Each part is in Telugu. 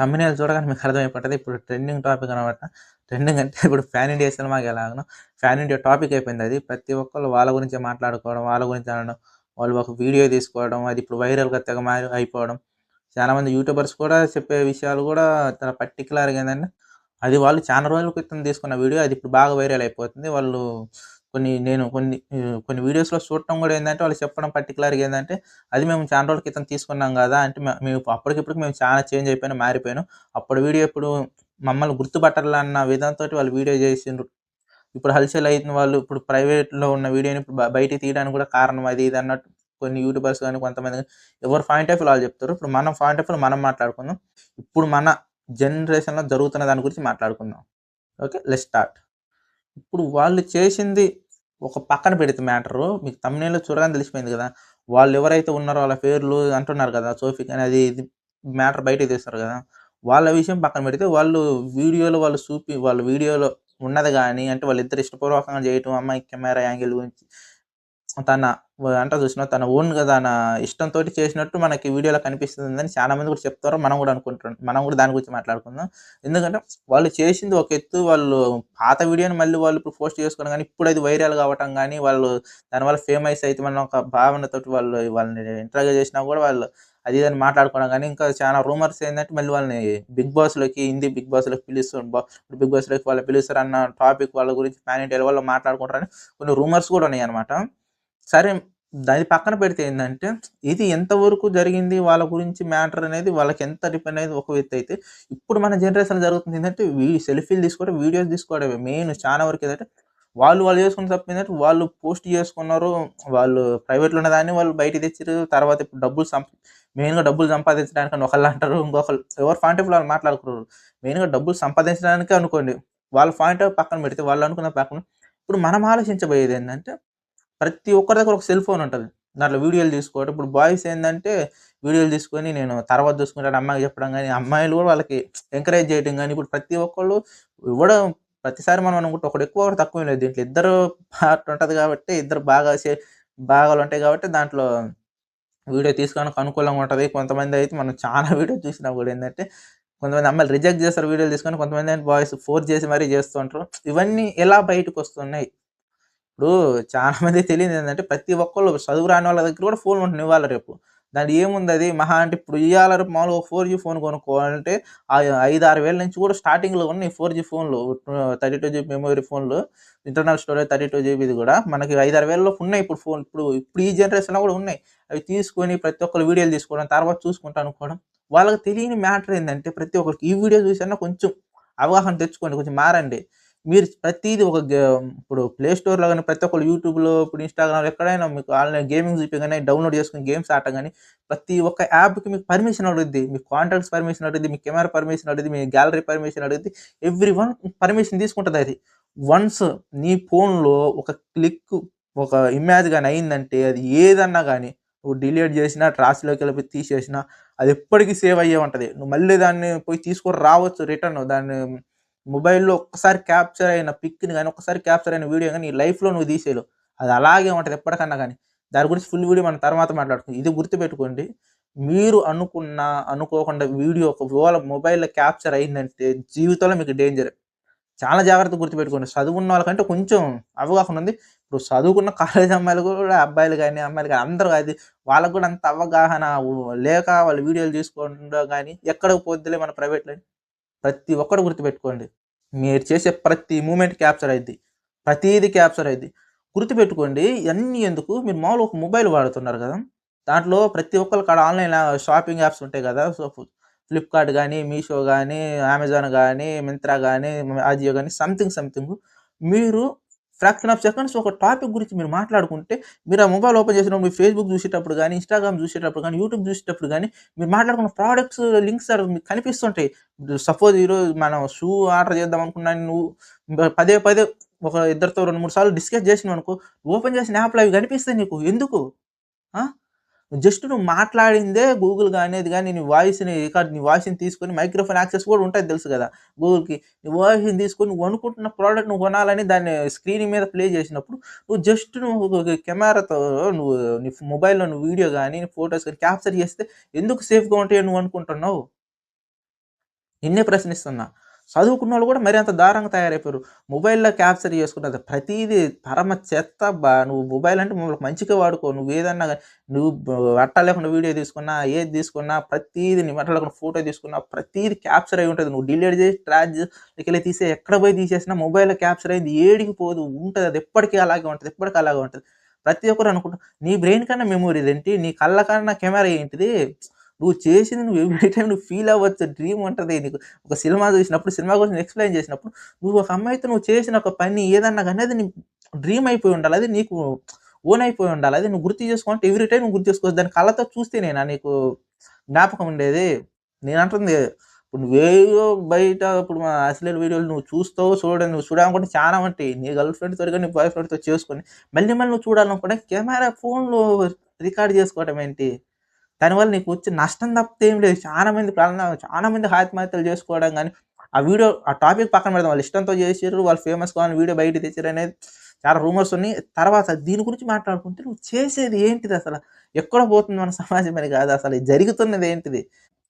తమ్మినేల్ చూడగానే మీకు అర్థమైపోతుంది. ఇప్పుడు ట్రెండింగ్ టాపిక్ అనమాట ట్రెండింగ్ అంటే ఇప్పుడు ఫ్యాన్ ఇండియా సినిమాకి ఎలాగనో ఫ్యాన్ ఇండియా టాపిక్ అయిపోయింది. అది ప్రతి ఒక్కళ్ళు వాళ్ళ గురించి మాట్లాడుకోవడం వాళ్ళ గురించి అనడం వాళ్ళు ఒక వీడియో తీసుకోవడం అది ఇప్పుడు వైరల్గా తెగ మారి అయిపోవడం. చాలామంది యూట్యూబర్స్ కూడా చెప్పే విషయాలు కూడా చాలా పర్టికులర్గా ఏంటంటే అది వాళ్ళు చాలా రోజుల క్రితం తీసుకున్న వీడియో అది ఇప్పుడు బాగా వైరల్ అయిపోతుంది. వాళ్ళు కొన్ని నేను కొన్ని కొన్ని వీడియోస్లో చూడటం కూడా ఏంటంటే వాళ్ళు చెప్పడం పర్టికులర్గా ఏంటంటే అది మేము చాలా రోజుల క్రితం తీసుకున్నాం కదా అంటే మేము అప్పటికిప్పుడు మేము చాలా చేంజ్ అయిపోయినా మారిపోయాను. అప్పుడు వీడియో ఇప్పుడు మమ్మల్ని గుర్తుపట్టాలన్న విధంతో వాళ్ళు వీడియో చేసిండ్రు. ఇప్పుడు హల్చల్ అయిన వాళ్ళు ఇప్పుడు ప్రైవేట్లో ఉన్న వీడియోని ఇప్పుడు బయటికి తీయడానికి కూడా కారణం అది ఇది అన్నట్టు కొన్ని యూట్యూబర్స్ కానీ కొంతమంది ఎవరు పాయింట్ ఆఫ్ వాళ్ళు చెప్తారు. ఇప్పుడు మనం పాయింట్ ఆఫ్ మనం మాట్లాడుకుందాం. ఇప్పుడు మన జనరేషన్లో జరుగుతున్న దాని గురించి మాట్లాడుకుందాం. ఓకే లెట్ స్టార్ట్ ఇప్పుడు వాళ్ళు చేసింది ఒక పక్కన పెడితే మ్యాటరు. మీకు తమ్నేలో చూడగానే తెలిసిపోయింది కదా. వాళ్ళు ఎవరైతే ఉన్నారో వాళ్ళ పేర్లు అంటున్నారు కదా సోఫీ కానీ అది ఇది మ్యాటర్ బయట తీస్తారు కదా. వాళ్ళ విషయం పక్కన పెడితే వాళ్ళు వీడియోలో వాళ్ళు చూపి వాళ్ళ వీడియోలో ఉన్నది కానీ అంటే వాళ్ళిద్దరు ఇష్టపూర్వకంగా చేయటం అమ్మాయి కెమెరా యాంగిల్ గురించి తన అంట చూసిన తన ఓన్గా తన ఇష్టంతో చేసినట్టు మనకి వీడియోలో కనిపిస్తుందని చాలా మంది కూడా చెప్తారు. మనం కూడా అనుకుంటున్నాం మనం కూడా దాని గురించి మాట్లాడుకుందాం. ఎందుకంటే వాళ్ళు చేసింది ఒక ఎత్తు వాళ్ళు పాత వీడియోని మళ్ళీ వాళ్ళు ఇప్పుడు పోస్ట్ చేసుకోవడం కానీ ఇప్పుడు అది వైరల్ కావటం కానీ వాళ్ళు దానివల్ల ఫేమస్ అయితే మన ఒక భావనతో వాళ్ళు వాళ్ళని ఇంటర్వ్యూ చేసినా కూడా వాళ్ళు అది అని మాట్లాడుకోవడం కానీ ఇంకా చాలా రూమర్స్ ఏంటంటే మళ్ళీ వాళ్ళని బిగ్ బాస్లోకి హిందీ బిగ్ బాస్లోకి పిలుస్తారు బిగ్ బాస్లోకి వాళ్ళు పిలుస్తారు అన్న టాపిక్ వాళ్ళ గురించి ప్యాన్ ఇండియా వాళ్ళు మాట్లాడుకుంటారని కొన్ని రూమర్స్ కూడా ఉన్నాయి అనమాట సరే దాని పక్కన పెడితే ఏంటంటే ఇది ఎంతవరకు జరిగింది వాళ్ళ గురించి మ్యాటర్ అనేది వాళ్ళకి ఎంత డిపెండ్ అనేది ఒక వ్యక్తి అయితే ఇప్పుడు మన జనరేషన్ జరుగుతుంది ఏంటంటే సెల్ఫీలు తీసుకోవడం వీడియోస్ తీసుకోవడం మెయిన్ చాలా వరకు ఏంటంటే వాళ్ళు వాళ్ళు చేసుకున్న తప్పు ఏంటంటే వాళ్ళు పోస్ట్ చేసుకున్నారు వాళ్ళు ప్రైవేట్లో ఉన్నదాన్ని వాళ్ళు బయట తెచ్చారు తర్వాత ఇప్పుడు డబ్బులు సంప మెయిన్గా డబ్బులు సంపాదించడానికి ఒకళ్ళు అంటారు ఇంకొకళ్ళు. ఎవరు పాయింట్ ఆఫ్ వాళ్ళు మాట్లాడుకున్నారు మెయిన్గా డబ్బులు సంపాదించడానికి అనుకోండి వాళ్ళ పాయింట్ ఆఫ్ పక్కన పెడితే వాళ్ళు అనుకున్న పక్కన ఇప్పుడు మనం ఆలోచించబోయేది ఏంటంటే ప్రతి ఒక్కరి దగ్గర ఒక సెల్ ఫోన్ ఉంటుంది. దాంట్లో వీడియోలు తీసుకోవడం. ఇప్పుడు బాయ్స్ ఏంటంటే వీడియోలు తీసుకొని నేను తర్వాత చూసుకుంటాను అమ్మాయికి చెప్పడం కానీ అమ్మాయిలు కూడా వాళ్ళకి ఎంకరేజ్ చేయడం కానీ ఇప్పుడు ప్రతి ఒక్కళ్ళు ఇవ్వడం ప్రతిసారి మనం అనుకుంటే. ఒకటి ఎక్కువ ఒకటి తక్కువ లేదు. దీంట్లో ఇద్దరు పార్ట్ ఉంటుంది కాబట్టి ఇద్దరు బాగా భాగాలు ఉంటాయి కాబట్టి దాంట్లో వీడియో తీసుకోవడానికి అనుకూలంగా ఉంటుంది. కొంతమంది అయితే మనం చాలా వీడియో చూసినా కూడా ఏంటంటే కొంతమంది అమ్మాయిలు రిజెక్ట్ చేస్తారు వీడియోలు తీసుకొని కొంతమంది బాయ్స్ ఫోర్స్ చేసి మరీ చేస్తుంటారు. ఇవన్నీ ఎలా బయటకు వస్తున్నాయి? ఇప్పుడు చాలా మంది తెలియదు ఏంటంటే ప్రతి ఒక్కళ్ళు చదువు రాని వాళ్ళ దగ్గర కూడా ఫోన్ ఉంటుంది ఇవ్వాలి రేపు. దాని ఏముంది అది? మహా అంటే ఇప్పుడు ఇవాళ రేపు మామూలుగా ఫోర్ జీ ఫోన్ కొనుక్కోవాలంటే ఐదు ఆరు వేల నుంచి కూడా స్టార్టింగ్లో ఉన్నాయి ఫోర్ జీ ఫోన్లు. థర్టీ టూ జీబీ మెమరీ ఫోన్లు ఇంటర్నల్ స్టోరేజ్ థర్టీ టూ జీబీది కూడా. మనకి ఐదు ఆరు వేలలో ఉన్నాయి ఇప్పుడు ఫోన్. ఇప్పుడు ఇప్పుడు ఈ జనరేషన్లో కూడా ఉన్నాయి. అవి తీసుకొని ప్రతి ఒక్కరు వీడియోలు తీసుకోవడం తర్వాత చూసుకుంటా అనుకోవడం. వాళ్ళకి తెలియని మ్యాటర్ ఏంటంటే ప్రతి ఒక్కరికి ఈ వీడియో చూసినా కొంచెం అవగాహన తెచ్చుకోండి కొంచెం మారండి. మీరు ప్రతిదీ ఒక ఇప్పుడు ప్లే స్టోర్లో కానీ ప్రతి ఒక్కరు యూట్యూబ్లో ఇప్పుడు ఇన్స్టాగ్రామ్లో ఎక్కడైనా మీకు ఆన్లైన్ గేమింగ్ చూపి కానీ డౌన్లోడ్ చేసుకుని గేమ్స్ ఆడటం కానీ ప్రతి ఒక్క యాప్కి మీకు పర్మిషన్ అడుగుద్ది. మీ కాంటాక్ట్స్ పర్మిషన్ అడుగుద్ది మీ కెమెరా పర్మిషన్ అడుగుద్ది మీ గ్యాలరీ పర్మిషన్ అడుగుద్ది. ఎవ్రీ వన్ పర్మిషన్ తీసుకుంటుంది అది. వన్స్ నీ ఫోన్లో ఒక క్లిక్ ఒక ఇమేజ్ కానీ అయిందంటే అది ఏదన్నా కానీ నువ్వు డిలీట్ చేసినా ట్రాస్లోకి వెళ్ళి తీసేసినా అది ఎప్పటికీ సేవ్ అయ్యే ఉంటుంది. నువ్వు మళ్ళీ దాన్ని పోయి తీసుకొని రావచ్చు రిటర్న్. దాన్ని మొబైల్లో ఒక్కసారి క్యాప్చర్ అయిన పిక్ని కానీ ఒక్కసారి క్యాప్చర్ అయిన వీడియో కానీ నీ లైఫ్లో నువ్వు తీసేయలు అది అలాగే ఉంటుంది ఎప్పటికన్నా కానీ దాని గురించి ఫుల్ వీడియో మనం తర్వాత మాట్లాడుకుందాం. ఇది గుర్తుపెట్టుకోండి. మీరు అనుకున్న అనుకోకుండా వీడియో ఒకవేళ మొబైల్లో క్యాప్చర్ అయిందంటే జీవితంలో మీకు డేంజర్. చాలా జాగ్రత్త గుర్తుపెట్టుకోండి. చదువుకున్న వాళ్ళకంటే కొంచెం అవగాహన ఉంది. ఇప్పుడు చదువుకున్న కాలేజ్ అమ్మాయిలు కూడా అబ్బాయిలు కానీ అమ్మాయిలు కానీ అందరూ అది వాళ్ళకు కూడా అంత అవగాహన లేక వాళ్ళు వీడియోలు తీసుకోవడం కానీ ఎక్కడికి పోద్దిలే మన ప్రైవేట్లో ప్రతి ఒక్కరు గుర్తుపెట్టుకోండి. మీరు చేసే ప్రతి మూమెంట్ క్యాప్చర్ అయింది ప్రతిదీ క్యాప్చర్ అయింది గుర్తుపెట్టుకోండి ఇవన్నీ ఎందుకు? మీరు మామూలు ఒక మొబైల్ వాడుతున్నారు కదా. దాంట్లో ప్రతి ఒక్కరి కాడ ఆన్లైన్ షాపింగ్ యాప్స్ ఉంటాయి కదా. సో ఫ్లిప్కార్ట్ కానీ మీషో కానీ అమెజాన్ కానీ మింత్రా కానీ ఆజియో కానీ సంథింగ్ సంథింగ్. మీరు ఫ్రాక్షన్ ఆఫ్ సెకండ్స్ ఒక టాపిక్ గురించి మీరు మాట్లాడుకుంటే మీరు ఆ మొబైల్ ఓపెన్ చేసినప్పుడు మీరు ఫేస్బుక్ చూసేటప్పుడు కానీ ఇన్స్టాగ్రామ్ చూసేటప్పుడు కానీ యూట్యూబ్ చూసేటప్పుడు కానీ మీరు మాట్లాడుకున్న ప్రోడక్ట్స్ లింక్స్ మీకు కనిపిస్తుంటాయి. సపోజ్ ఈరోజు మనం షూ ఆర్డర్ చేద్దాం అనుకున్నాను నువ్వు పదే పదే ఒక ఇద్దరితో రెండు మూడు సార్లు డిస్కస్ చేసినావు అనుకో ఓపెన్ చేసిన యాప్లు అవి కనిపిస్తాయి నీకు. ఎందుకు? జస్ట్ నువ్వు మాట్లాడిందే గూగుల్ కానీ కానీ నీ వాయిస్ని రికార్డ్ నీ వాయిస్ని తీసుకొని మైక్రోఫోన్ యాక్సెస్ కూడా ఉంటుంది తెలుసు కదా గూగుల్కి నీ వాయిస్ని తీసుకొని నువ్వు అనుకుంటున్న ప్రోడక్ట్ నువ్వు కొనాలని దాన్ని స్క్రీన్ మీద ప్లే చేసినప్పుడు నువ్వు జస్ట్ నువ్వు కెమెరాతో నువ్వు నీ మొబైల్లో నువ్వు వీడియో కానీ ఫొటోస్ కానీ క్యాప్చర్ చేస్తే ఎందుకు సేఫ్గా ఉంటాయో నువ్వు అనుకుంటున్నావు? నిన్నే ప్రశ్నిస్తున్నా. చదువుకున్న వాళ్ళు కూడా మరీ అంత దారంగా తయారైపోయారు. మొబైల్లో క్యాప్చర్ చేసుకున్నది ప్రతిదీ పరమ చెత్త బా నువ్వు మొబైల్ అంటే మమ్మల్ని మంచిగా వాడుకో. నువ్వు ఏదన్నా నువ్వు అట్ట లేకుండా వీడియో తీసుకున్నా ఏది తీసుకున్నా ప్రతిదీ నీ బట్ట లేకుండా ఫోటో తీసుకున్నా ప్రతిదీ క్యాప్చర్ అయి ఉంటుంది. నువ్వు డిలీట్ చేసి ట్రాక్ వెళ్ళి తీసే ఎక్కడ పోయి తీసేసినా మొబైల్లో క్యాప్చర్ అయింది. ఏడికి పోదు. ఉంటుంది. అది ఎప్పటికీ అలాగే ఉంటుంది. ఎప్పటికీ అలాగే ఉంటుంది. ప్రతి ఒక్కరు అనుకుంటా నీ బ్రెయిన్ కన్నా మెమొరీ ఏంటి? నీ కళ్ళ కన్నా కెమెరా ఏంటిది? నువ్వు చేసింది నువ్వు ఎవ్రీ టైం నువ్వు ఫీల్ అవ్వచ్చు డ్రీమ్ ఉంటుంది నీకు. ఒక సినిమా చూసినప్పుడు సినిమా గురించి ఎక్స్ప్లెయిన్ చేసినప్పుడు నువ్వు ఒక అమ్మాయితో నువ్వు చేసిన ఒక పని ఏదన్నా కానీ అది నీ డ్రీమ్ అయిపోయి ఉండాలి అది నీకు ఓన్ అయిపోయి ఉండాలి అది నువ్వు గుర్తు చేసుకుంటే ఎవ్రీ టైం నువ్వు గుర్తు చేసుకోవచ్చు దాని కళ్ళతో చూస్తేనేనా నీకు జ్ఞాపకం ఉండేది? నేను అంటుంది ఇప్పుడు నువ్వేవో బయట ఇప్పుడు మా అసలు వీడియోలు నువ్వు చూస్తావు చూడని నువ్వు చూడాలనుకుంటే చాలా ఉంటాయి. నీ గర్ల్ ఫ్రెండ్తో కానీ నీ బాయ్ ఫ్రెండ్తో చేసుకొని మళ్ళీ మళ్ళీ నువ్వు చూడాలనుకుంటే కెమెరా ఫోన్లో రికార్డ్ చేసుకోవడం ఏంటి? దానివల్ల నీకు వచ్చే నష్టం తప్పితే ఏం లేదు. చాలా మంది ప్రాణ చాలా మంది ఆత్మహత్యలు చేసుకోవడం కానీ ఆ వీడియో ఆ టాపిక్ పక్కన పెడదాం. వాళ్ళు ఇష్టంతో చేసారు వాళ్ళు ఫేమస్ కావాలని వీడియో బయట తెచ్చారు అనేది చాలా రూమర్స్ ఉన్నాయి. తర్వాత దీని గురించి మాట్లాడుకుంటే నువ్వు చేసేది ఏంటిది అసలు? ఎక్కడ పోతుంది మన సమాజం అని కాదు అసలు. జరుగుతున్నది ఏంటిది?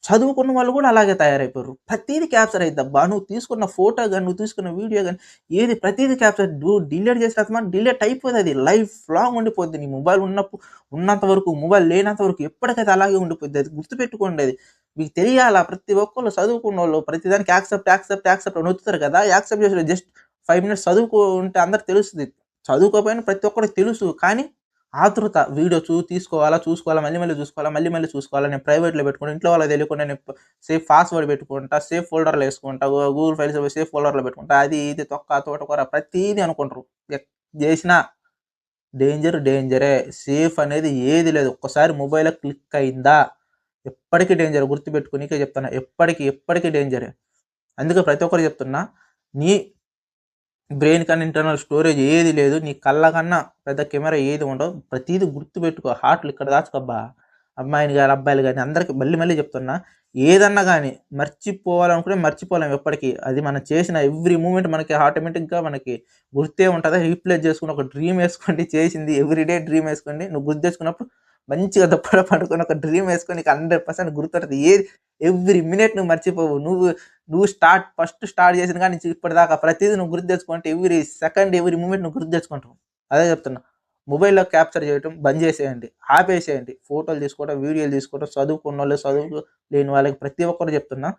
చదువుకున్న వాళ్ళు కూడా అలాగే తయారైపోయారు. ప్రతిదీ క్యాప్చర్ అయిద్దబ్బా. నువ్వు తీసుకున్న ఫోటో కానీ నువ్వు తీసుకున్న వీడియో కానీ ఏది ప్రతిదీ క్యాప్చర్ డిలీట్ చేసిన డిలీట్ అయిపోతుంది అది. లైఫ్ లాంగ్ ఉండిపోద్ది. నీ మొబైల్ ఉన్నప్పుడు ఉన్నంత వరకు మొబైల్ లేనంత వరకు ఎప్పటికైతే అలాగే ఉండిపోద్ది. అది గుర్తుపెట్టుకోండి అది. మీకు తెలియాలా? ప్రతి ఒక్కళ్ళు చదువుకున్న వాళ్ళు ప్రతిదానికి యాక్సెప్ట్ యాక్సెప్ట్ యాక్సెప్ట్ అని వచ్చుతారు కదా. యాక్సెప్ట్ చేసిన జస్ట్ ఫైవ్ మినిట్స్ చదువుకుంటే అందరికి తెలుస్తుంది. చదువుకోపోయినా ప్రతి ఒక్కరికి తెలుసు. కానీ ఆతృత వీడియో చూ తీసుకోవాలా చూసుకోవాలా మళ్ళీ మళ్ళీ చూసుకోవాలా మళ్ళీ మళ్ళీ చూసుకోవాలా నేను ప్రైవేట్లో పెట్టుకుంటా ఇంట్లో వాళ్ళకి తెలియకుండా నేను సేఫ్ పాస్వర్డ్ పెట్టుకుంటా సేఫ్ ఫోల్డర్లో వేసుకుంటా గూగుల్ ఫైల్స్ సేఫ్ ఫోల్డర్లో పెట్టుకుంటా అది ఇది తొక్క తోటకూర ప్రతిదీ అనుకుంటారు. చేసినా డేంజర్ డేంజరే. సేఫ్ అనేది ఏది లేదు. ఒక్కసారి మొబైల్ క్లిక్ అయిందా ఎప్పటికీ డేంజర్. గుర్తుపెట్టుకునికే చెప్తున్నా ఎప్పటికీ ఎప్పటికీ డేంజరే. అందుకే ప్రతి ఒక్కరు చెప్తున్నా నీ బ్రెయిన్ కన్నా ఇంటర్నల్ స్టోరేజ్ ఏది లేదు నీ కళ్ళ కన్నా పెద్ద కెమెరా ఏది ఉండవు ప్రతిదీ గుర్తుపెట్టుకో హార్ట్లు ఇక్కడ దాచుకోబ్బా. అమ్మాయిని కానీ అబ్బాయిలు కానీ అందరికి మళ్ళీ మళ్ళీ చెప్తున్నా ఏదన్నా కానీ మర్చిపోవాలనుకుంటే మర్చిపోలేము ఎప్పటికీ. అది మనం చేసిన ఎవ్రీ మూమెంట్ మనకి ఆటోమేటిక్గా మనకి గుర్తే ఉంటుంది. రీప్లేస్ చేసుకుని ఒక డ్రీమ్ వేసుకోండి చేసింది ఎవ్రీడే డ్రీమ్ వేసుకోండి. నువ్వు గుర్తు చేసుకున్నప్పుడు మంచిగా దప్పడ పడుకొని ఒక డ్రీమ్ వేసుకొని నీకు హండ్రెడ్ పర్సెంట్ గుర్తుంటుంది ఏది ఎవ్రీ మినిట్ నువ్వు మర్చిపోవు. నువ్వు నువ్వు స్టార్ట్ ఫస్ట్ స్టార్ట్ చేసిన కానీ ఇప్పటిదాకా ప్రతిదీ నువ్వు గుర్తు తెచ్చుకుంటే ఎవ్రీ సెకండ్ ఎవ్రీ మూమెంట్ నువ్వు గుర్తు తెచ్చుకుంటావు. అదే చెప్తున్నా. మొబైల్లో క్యాప్చర్ చేయటం బంద్ చేసేయండి. ఆపేసేయండి. ఫోటోలు తీసుకోవడం వీడియోలు తీసుకోవడం చదువుకున్న వాళ్ళు చదువు లేని వాళ్ళకి ప్రతి ఒక్కరు చెప్తున్నా.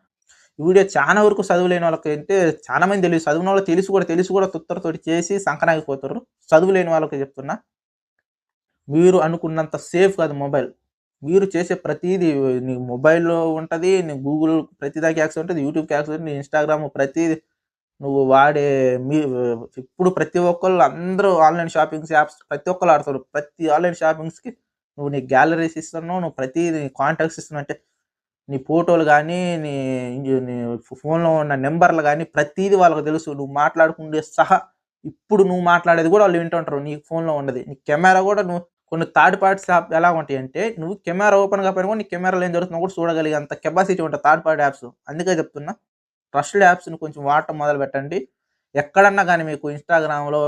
ఈ వీడియో చాలా వరకు చదువు లేని వాళ్ళకి అంటే చాలా మంది తెలియదు. చదువున వాళ్ళు తెలుసు కూడా తెలుసు కూడా తొత్తరతోటి చేసి సంకనాగిపోతారు. చదువు లేని వాళ్ళకి చెప్తున్నా. మీరు అనుకున్నంత సేఫ్ కాదు మొబైల్ మీరు చేసే ప్రతిదీ నీ మొబైల్లో ఉంటుంది నీ గూగుల్ ప్రతిదానికి యాక్సెస్ ఉంటుంది యూట్యూబ్కి యాక్సెస్ ఉంటుంది ఇన్స్టాగ్రామ్ ప్రతిదీ నువ్వు వాడే మీ ఇప్పుడు ప్రతి ఒక్కళ్ళు అందరూ ఆన్లైన్ షాపింగ్స్ యాప్స్ ప్రతి ఒక్కరు ఆడతారు ప్రతి ఆన్లైన్ షాపింగ్స్కి నువ్వు నీ గ్యాలరీస్ ఇస్తున్నావు నువ్వు ప్రతి కాంటాక్ట్స్ ఇస్తున్నావు. అంటే నీ ఫోటోలు కానీ నీ నీ ఫోన్లో ఉన్న నెంబర్లు కానీ ప్రతిదీ వాళ్ళకి తెలుసు. నువ్వు మాట్లాడుకుంటే సహా ఇప్పుడు నువ్వు మాట్లాడేది కూడా వాళ్ళు వింటుంటారు. నీ ఫోన్లో ఉండదు నీ కెమెరా కూడా నువ్వు కొన్ని థర్డ్ పార్టీస్ యాప్ ఎలా ఉంటాయి అంటే నువ్వు కెమెరా ఓపెన్ కాకపోయినా కూడా నీ కెమెరాలో ఏం జరుగుతుందో కూడా చూడగలిగే అంత కెపాసిటీ ఉంటుంది థర్డ్ పార్టీ యాప్స్. అందుకే చెప్తున్నా ట్రస్టెడ్ యాప్స్ని కొంచెం వాడటం మొదలు పెట్టండి. ఎక్కడన్నా కానీ మీకు ఇన్స్టాగ్రామ్లో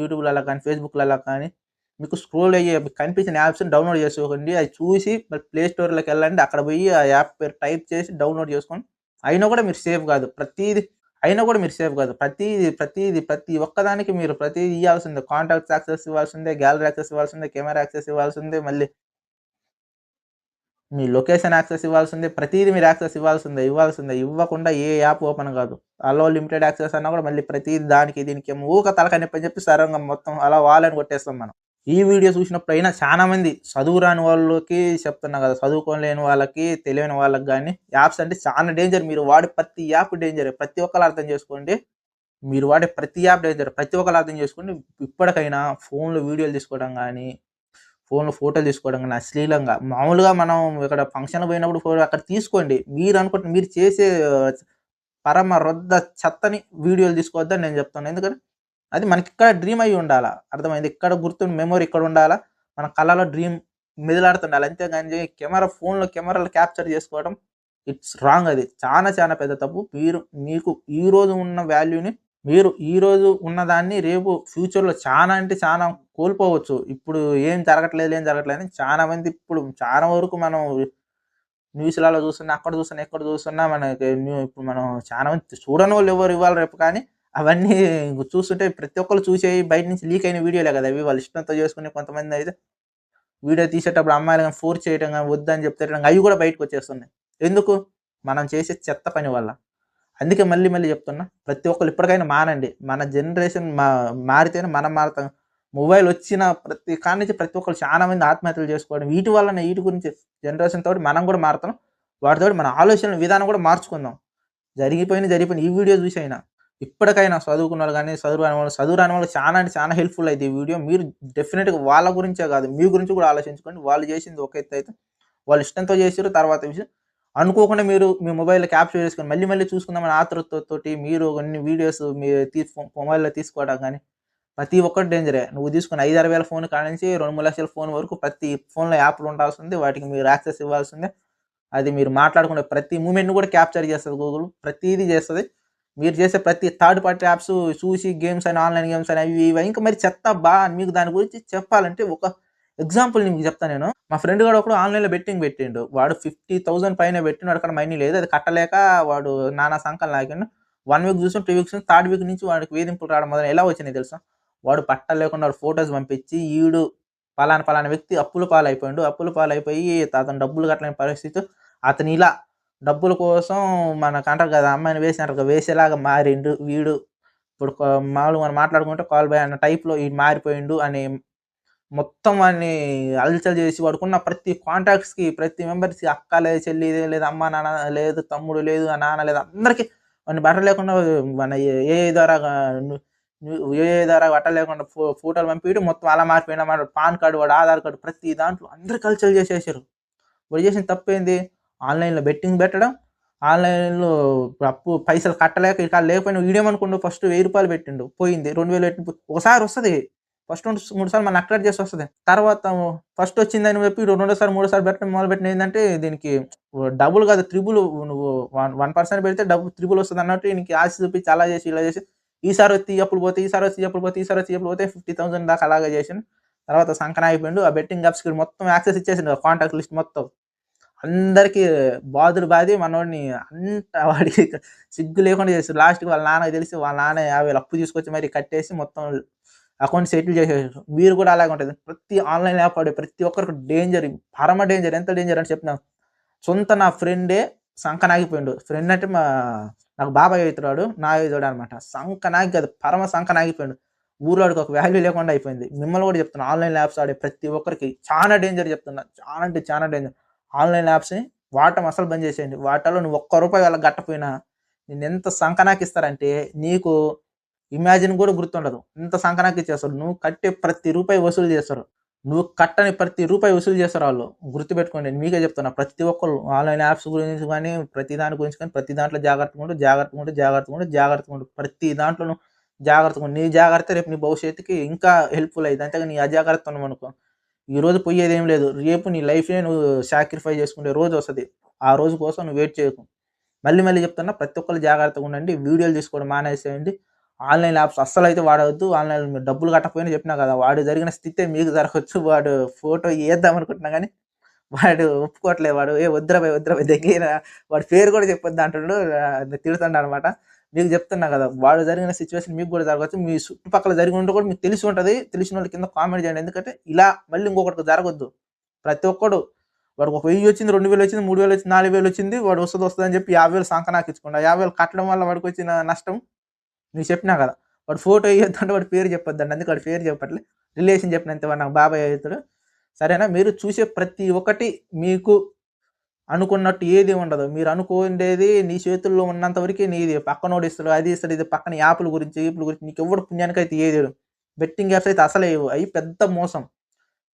యూట్యూబ్లలో కానీ ఫేస్బుక్లలో కానీ మీకు స్క్రోల్ అయ్యే కనిపించిన యాప్స్ని డౌన్లోడ్ చేసుకోండి అది చూసి మరి ప్లే స్టోర్లోకి వెళ్ళండి. అక్కడ పోయి ఆ యాప్ పేరు టైప్ చేసి డౌన్లోడ్ చేసుకోండి అయినా కూడా మీరు సేఫ్ కాదు. ప్రతిదీ అయినా కూడా మీరు సేఫ్ కాదు. ప్రతిది ప్రతిది ప్రతి ఒక్కదానికి మీరు ప్రతిదీ ఇవ్వాల్సిందే కాంటాక్ట్స్ యాక్సెస్ ఇవ్వాల్సిందే గ్యాలరీ యాక్సెస్ ఇవ్వాల్సిందే కెమెరా యాక్సెస్ ఇవ్వాల్సిందే మళ్ళీ మీ లొకేషన్ యాక్సెస్ ఇవ్వాల్సిందే ప్రతిదీ మీరు యాక్సెస్ ఇవ్వాల్సిందే ఇవ్వాల్సిందే. ఇవ్వకుండా ఏ యాప్ ఓపెన్ కాదు. అలో లిమిటెడ్ యాక్సెస్ అన్నా కూడా మళ్ళీ ప్రతి దానికి దీనికి ఊక తలకాయ చెప్పి సరంగా మొత్తం అలా వాళ్ళని కొట్టేస్తాం మనం. ఈ వీడియో చూసినప్పుడు అయినా చదువు రాని వాళ్ళకి చెప్తున్నా కదా చదువుకోలేని వాళ్ళకి తెలియని వాళ్ళకి కానీ యాప్స్ అంటే చాలా డేంజర్ మీరు వాడే ప్రతి యాప్ డేంజర్ ప్రతి ఒక్కరు అర్థం చేసుకోండి. మీరు వాడే ప్రతి యాప్ డేంజర్ ప్రతి ఒక్కరు అర్థం చేసుకోండి. ఇప్పటికైనా ఫోన్లో వీడియోలు తీసుకోవడం కానీ ఫోన్లో ఫోటోలు తీసుకోవడం కానీ అశ్లీలంగా. మామూలుగా మనం ఇక్కడ ఫంక్షన్ పోయినప్పుడు ఫోటో అక్కడ తీసుకోండి. మీరు అనుకుంటే మీరు చేసే పరమ రొద్ద చెత్తని వీడియోలు తీసుకోవద్దని నేను చెప్తాను ఎందుకంటే అది మనకి ఇక్కడ డ్రీమ్ అయి ఉండాలా? అర్థమైంది? ఇక్కడ గుర్తు మెమొరీ ఇక్కడ ఉండాలా? మన కళలో డ్రీమ్ మెదలాడుతుండాలి. అంతేగాని కెమెరా ఫోన్లో కెమెరాలు క్యాప్చర్ చేసుకోవడం ఇట్స్ రాంగ్ అది. చాలా చాలా పెద్ద తప్పు. మీరు మీకు ఈ రోజు ఉన్న వాల్యూని మీరు ఈరోజు ఉన్నదాన్ని రేపు ఫ్యూచర్లో చాలా అంటే చాలా కోల్పోవచ్చు. ఇప్పుడు ఏం జరగట్లేదు ఏం జరగట్లేదు అని చాలా మంది ఇప్పుడు చాలా వరకు మనం న్యూస్లలో చూస్తున్నా అక్కడ చూస్తున్నా ఎక్కడ చూస్తున్నా మనకి న్యూ ఇప్పుడు మనం చాలా మంది చూడని వాళ్ళు ఎవరు ఇవ్వాలి రేపు కానీ అవన్నీ చూస్తుంటే ప్రతి ఒక్కరు చూసేవి బయట నుంచి లీక్ అయిన వీడియోలే కదా అవి వాళ్ళు ఇష్టంతో చేసుకునే కొంతమంది అయితే. వీడియో తీసేటప్పుడు అమ్మాయిలు కానీ ఫోర్స్ చేయడం కానీ వద్దని చెప్తే అవి కూడా బయటకు వచ్చేస్తున్నాయి. ఎందుకు? మనం చేసే చెత్త పని వల్ల. అందుకే మళ్ళీ మళ్ళీ చెప్తున్నా ప్రతి ఒక్కరు ఇప్పటికైనా మానండి మన జనరేషన్ మా మారితేనే మనం మారుతాం. మొబైల్ వచ్చిన ప్రతి కాడి నుంచి ప్రతి ఒక్కరు చాలా మంది ఆత్మహత్యలు చేసుకోవడం వీటి వల్లనే వీటి గురించి జనరేషన్ తోటి మనం కూడా మారుతాం వాటితో మన ఆలోచన విధానం కూడా మార్చుకుందాం. జరిగిపోయిన జరిగిపోయిన ఈ వీడియో చూసి అయినా ఇప్పటికైనా చదువుకున్న వాళ్ళు కానీ చదువు రాని వాళ్ళు చదువు రాని వాళ్ళు చాలా అంటే చాలా హెల్ప్ఫుల్ అయితే ఈ వీడియో మీరు డెఫినెట్గా వాళ్ళ గురించే కాదు మీ గురించి కూడా ఆలోచించుకోండి. వాళ్ళు చేసింది ఒక ఎత్తు అయితే వాళ్ళు ఇష్టంతో చేసారు తర్వాత విషయం అనుకోకుండా మీరు మీ మొబైల్లో క్యాప్చర్ చేసుకొని మళ్ళీ మళ్ళీ చూసుకుందామని ఆతృతతోటి మీరు కొన్ని వీడియోస్ మీ తీ మొబైల్లో తీసుకోవడం కానీ ప్రతి ఒక్కటి డేంజరే నువ్వు తీసుకున్న ఐదు ఆరు వేల ఫోన్ కాడ నుంచి రెండు మూడు లక్షల ఫోన్ వరకు ప్రతి ఫోన్లో యాప్లు ఉండాల్సింది వాటికి మీరు యాక్సెస్ ఇవ్వాల్సిందే. అది మీరు మాట్లాడుకునే ప్రతి మూమెంట్ని కూడా క్యాప్చర్ చేస్తుంది గూగుల్ ప్రతిదీ చేస్తుంది. మీరు చేసే ప్రతి థర్డ్ పార్టీ యాప్స్ చూసి గేమ్స్ అని ఆన్లైన్ గేమ్స్ అని అవి ఇవి ఇంకా మరి చెత్త బా మీకు దాని గురించి చెప్పాలంటే ఒక ఎగ్జాంపుల్ మీకు చెప్తాను నేను. మా ఫ్రెండ్ కూడా ఒకడు ఆన్లైన్లో బెట్టింగ్ పెట్టిండు. వాడు ఫిఫ్టీ థౌసండ్ పైన పెట్టినాడు అక్కడ మైనీ లేదు. అది కట్టలేక వాడు నానా సంకలు లాగిండు. వన్ వీక్ చూసాం టూ వీక్స్ థర్డ్ వీక్ నుంచి వాడికి వేధింపులు రావడం మొదలు ఎలా వచ్చినాయి తెలుసా? వాడు పట్ట లేకుండా వాడు ఫొటోస్ పంపించి ఈడు పలానా పలానా వ్యక్తి అప్పుల పాలైపోయిండు. అప్పుల పాలైపోయి అతను డబ్బులు కట్టలేని పరిస్థితి. అతను ఇలా డబ్బుల కోసం మనకు అంటారు కదా అమ్మాయిని వేసినారు కదా వేసేలాగా మారిండు వీడు. ఇప్పుడు మామూలుగా మనం మాట్లాడుకుంటే కాల్ బాయ్ అన్న టైప్లో ఈ మారిపోయిండు అని మొత్తం వాడిని అలచల్ చేసి వాడుకున్న ప్రతి కాంటాక్ట్స్కి ప్రతి మెంబర్స్కి అక్క లేదు చెల్లి లేదు అమ్మ నాన్న లేదు తమ్ముడు లేదు నాన్న లేదు అందరికీ వాడిని బట్ట లేకుండా మన ఏ ద్వారా ఏ ద్వారా బట్ట లేకుండా ఫో ఫోటోలు పంపించడం మొత్తం అలా మారిపోయిన పాన్ కార్డు వాడు ఆధార్ కార్డు ప్రతి దాంట్లో అందరు కల్చర్ చేసేసారు. వాడు చేసిన తప్పేంది? ఆన్లైన్లో బెట్టింగ్ పెట్టడం ఆన్లైన్లో అప్పు పైసలు కట్టలేక ఇక లేకపోయినా వీడియోమనుకుంటూ ఫస్ట్ వెయ్యి రూపాయలు పెట్టిండు పోయింది. రెండు వేలు పెట్టి ఒకసారి వస్తుంది. ఫస్ట్ రెండు మూడు సార్లు మనం అక్టర్ చేసి వస్తుంది. తర్వాత ఫస్ట్ వచ్చిందని చెప్పి రెండోసారి మూడోసారి పెట్టడం మొదలు పెట్టిన ఏంటంటే దీనికి డబుల్ కాదు త్రిబుల్ నువ్వు వన్ వన్ పర్సెంట్ పెడితే డబ్బు త్రిబుల్ వస్తుంది అన్నట్టు దీనికి ఆశ చూపించి అలా చేసి ఇలా చేసి ఈసారి వచ్చి అప్పుడు పోతే ఈసారి వచ్చి అప్పుడు పోతే ఈసారి వచ్చి అప్పుడు పోతే ఫిఫ్టీ థౌసండ్ దాకా అలాగే చేసాను తర్వాత సంకన అయిపోయిండు. ఆ బెట్టింగ్ యాప్స్కి మొత్తం యాక్సెస్ ఇచ్చేసిండు. కాంటాక్ట్ లిస్ట్ మొత్తం. అందరికీ బాధుడు బాధి మనోడిని అంత వాడికి సిగ్గు లేకుండా చేస్తారు లాస్ట్కి వాళ్ళ నాన్నకి తెలిసి వాళ్ళ నాన్న యాభై అప్పు తీసుకొచ్చి మరి కట్టేసి మొత్తం అకౌంట్ సెటిల్ చేసేసారు మీరు కూడా అలాగే ఉంటుంది. ప్రతి ఆన్లైన్ యాప్ వాడే ప్రతి ఒక్కరికి డేంజర్ పరమ డేంజర్ ఎంత డేంజర్ అని చెప్పిన సొంత నా ఫ్రెండే సంకనాగిపోయిండు. ఫ్రెండ్ అంటే మా నాకు బాబాయ్ అవుతున్నాడు నా అవుతాడు అనమాట. సంకనాగి కాదు పరమ సంకనాగిపోయిండు. ఊర్లోడికి ఒక వాల్యూ లేకుండా అయిపోయింది. మిమ్మల్ని కూడా చెప్తున్నా ఆన్లైన్ యాప్స్ ఆడే ప్రతి ఒక్కరికి చాలా డేంజర్ చెప్తున్నా. చాలా అంటే చాలా డేంజర్ ఆన్లైన్ యాప్స్ని వాడటం అసలు బంద్ చేసేయండి. వాటిలో నువ్వు ఒక్క రూపాయి వాళ్ళకి గట్టపోయినా నేను ఎంత సంకనాకి ఇస్తారంటే నీకు ఇమాజిన్ కూడా గుర్తుండదు. ఇంత సంకనాకి ఇచ్చేస్తారు. నువ్వు కట్టే ప్రతి రూపాయి వసూలు చేస్తారు. నువ్వు కట్టని ప్రతి రూపాయి వసూలు చేస్తారు వాళ్ళు. గుర్తుపెట్టుకోండి నేను మీకే చెప్తున్నా. ప్రతి ఒక్కరు ఆన్లైన్ యాప్స్ గురించి కానీ ప్రతి దాని గురించి కానీ ప్రతి దాంట్లో జాగ్రత్తగా ఉండు జాగ్రత్తగా ఉండు జాగ్రత్తగా ఉంటూ జాగ్రత్తగా ఉండు. ప్రతి దాంట్లో జాగ్రత్తగా నీ జాగ్రత్త రేపు నీ భవిష్యత్తుకి ఇంకా హెల్ప్ఫుల్ అయ్యింది అంతేగా నీ అజాగ్రత్త ఉన్నాం అనుకో ఈ రోజు పోయేది ఏం లేదు. రేపు నీ లైఫ్నే నువ్వు సాక్రిఫై చేసుకునే రోజు వస్తుంది. ఆ రోజు కోసం నువ్వు వెయిట్ చేయకు. మళ్ళీ మళ్ళీ చెప్తున్నా ప్రతి ఒక్కరు జాగ్రత్తగా ఉండండి. వీడియోలు తీసుకోవడం మానేసేయండి. ఆన్లైన్ యాప్స్ అస్సలు అయితే వాడవద్దు. ఆన్లైన్ మీరు డబ్బులు కట్టకపోయినా చెప్పినా కదా వాడు జరిగిన స్థితి మీకు జరగచ్చు వాడు ఫోటో వేద్దాం అనుకుంటున్నా కానీ వాడు ఒప్పుకోవట్లేదు. వాడు ఏ వద్దురాబాయ్ వద్దురాబాయ్ దగ్గర వాడి పేరు కూడా చెప్పొద్దు అంటాడు. తిడుతుండ అనమాట మీకు చెప్తున్నా కదా వాడు జరిగిన సిచ్యువేషన్ మీకు కూడా జరగవచ్చు. మీ చుట్టుపక్కల జరిగి ఉంటే కూడా మీకు తెలిసి ఉంటుంది. తెలిసిన వాళ్ళ కింద కామెంట్ చేయండి. ఎందుకంటే ఇలా మళ్ళీ ఇంకొకటి జరగద్దు. ప్రతి ఒక్కడు వాడికి ఒక వెయ్యి వచ్చింది రెండు వేలు వచ్చింది మూడు వేలు వచ్చింది నాలుగు వేలు వచ్చింది వాడు వస్తుంది వస్తుంది అని చెప్పి యాభై వేలు సంక నాకు యాభై వేలు కట్టడం వల్ల వాడికి వచ్చిన నష్టం నీకు చెప్పినా కదా. వాడు ఫోటో వేయొద్దంటే వాడు పేరు చెప్పొద్దండి. అందుకే వాడు పేరు చెప్పట్లే. రిలేషన్ చెప్పినంత వాడు నాకు బాబాయ్ అవుతాడు. సరేనా? మీరు చూసే ప్రతి ఒక్కటి మీకు అనుకున్నట్టు ఏది ఉండదు. మీరు అనుకునేది నీ చేతుల్లో ఉన్నంత వరకే నీది. పక్కనోడు ఇస్తాడు అది ఇస్తాడు ఇది పక్కన యాప్ల గురించి యాప్ల గురించి నీకు ఎవడు పుణ్యానికి అయితే ఏది బెట్టింగ్ యాప్స్ అయితే అసలే అవి పెద్ద మోసం.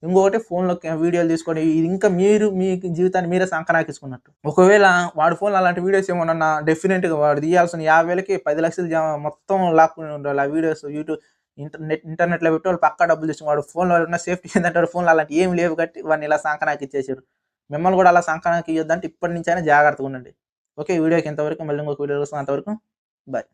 ఇంకొకటి ఫోన్లో వీడియోలు తీసుకొని ఇది ఇంకా మీరు మీ జీవితాన్ని మీరే సంకనాకించుకున్నట్టు ఒకవేళ వాడి ఫోన్ అలాంటి వీడియోస్ ఏమన్నా డెఫినెట్గా వాడు తీయాల్సిన యాభై వేలకి పది లక్షలు మొత్తం లాక్కుని ఉండాలి. ఆ వీడియోస్ యూట్యూబ్ ఇంటర్నెట్ ఇంటర్నెట్లో పెట్టి వాళ్ళు పక్కా డబ్బులు తీసుకుని వాడు ఫోన్లో ఉన్న సేఫ్టీ ఏంటంటే వాడు ఫోన్లో అలాంటి ఏం లేవు కట్టి వాడిని ఇలా సంకనాకి ఇచ్చేసారు మిమ్మల్ని కూడా అలా సంకనాకి ఇవ్వద్దంటే ఇప్పటి నుంచి అయినా జాగ్రత్తగా ఉండండి. ఓకే వీడియోకి ఎంతవరకు మళ్ళీ ఇంకొక వీడియో వస్తుంది అంతవరకు బాయ్